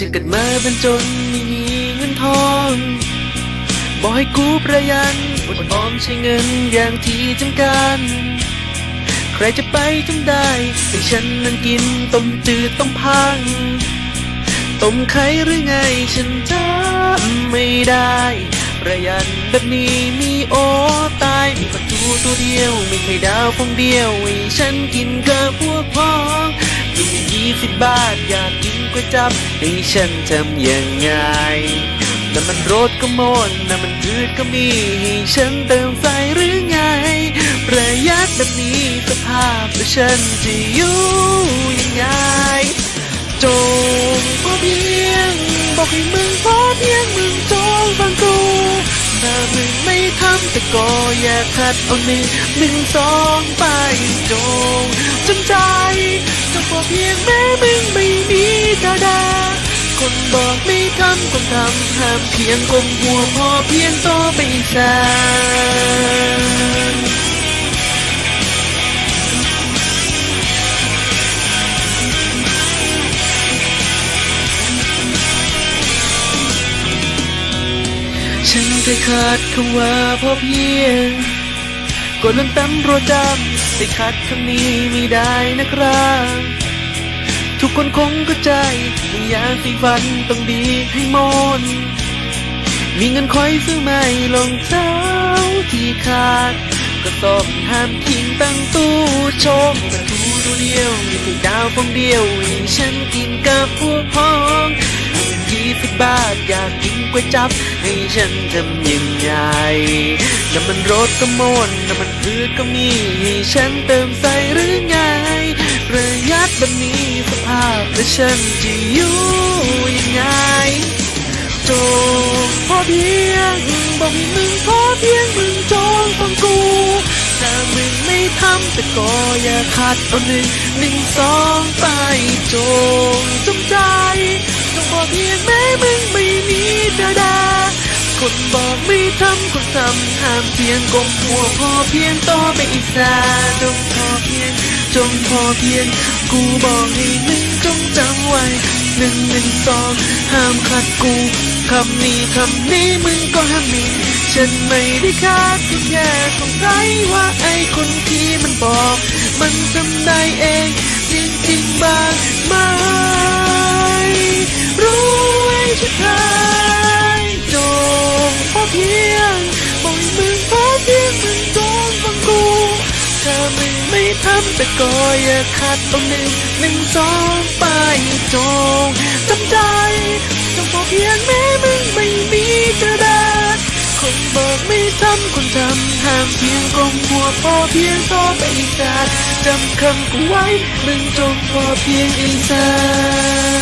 ฉันเกิดมาเป็นจนไม่มีเงินทองบอกให้กูประหยัดอดออมใช้เงินอย่างที่จำกันใครจะไปจำได้ให้ฉันนั้นกินต้มจืดต้มพังต้มไข่หรือไงฉันจำไม่ได้ประหยัดแบบนี้มีโอตายมีประตูตัวเดียว มีไข่ดาวฟองเดียวให้ฉันกินกับพวกพ้อง มียี่สิบบาท อยากกินก๋วยจับให้ฉันทำยังไงน้ำมันรถก็หมดน้ำมันพืชก็มีให้ฉันเติมใสหรือไง ประหยัดแบบนี้สภาพแล้วฉันจะอยู่ยังไงจงพอเพียง บอกให้มึงพอเพียงมึงจงฟังกู ถ้ามึงไม่ทำแต่ก็อย่าขัดเอาหนึ่งหนึ่งสองไปจงจำใจจงพอเพียงแม้มึงไม่มีกระดาษคนบอกไม่ทำคนทำห้ามเพียงกลมหัวพอเพียงต่อไปแส เคยขาดคำว่าพอเพียงกดลงตำรวจำแต่ขาดคำนี้ไม่ได้นะครับทุกคนคงเข้าใจในยาสีฟันต้องดีให้มดมีเงินคอยซื้อไม่รองเท้าที่ขาด ก็ต้องห้ามทิ้งตั้งตู้ชว์ประตูตัวเดียวมีไข่ดาวฟองเดียวให้ฉันกินกับพวกพ้อง สิบบาทอยากกินก๋วยจับให้ฉันทำยังไงน้ำมันรถก็มดน้ำมันพืชก็มีให้ฉันเติมใส่หรือไงประหยัดแบบนี้สภาพและฉันจะอยู่ยังไงจงพอเพียงบอกให้มึงพอเพียงมึงจงฟังกูถ้ามึงไม่ทำแต่ก็อย่าขาดเอาหนึ่งหนึ่งสองไป จดาคนบอกไม่ทำคนทำห้ามเพียงกลมหัวพอเพียงต่อไปอีกสาจงพอเพียงจงพอเพียงกูบอกให้มึงจงจำไว้หนึ่งหนึ่งสองห้ามขัดกูคำนี้คำนี้มึงก็ห้ามมีฉันไม่ได้คาดแค่สงสัยว่าไอ้คนที่มันบอก มันจำได้เอง เพียงบอกให้มึงพอเพียงมึงจงฟังกูถ้ามึงไม่ทำแต่ก็อย่าขาดตรงหนึ่งหนึ่งสองไปจงจำใจจงพอเพียงแม้มึงไม่มีจะได้คนบอกไม่ทำคนทำห้ามเพียงกลมหัวพอเพียงต่อไปอีสานจำคำกูไว้มึงจงพอเพียงอีสาน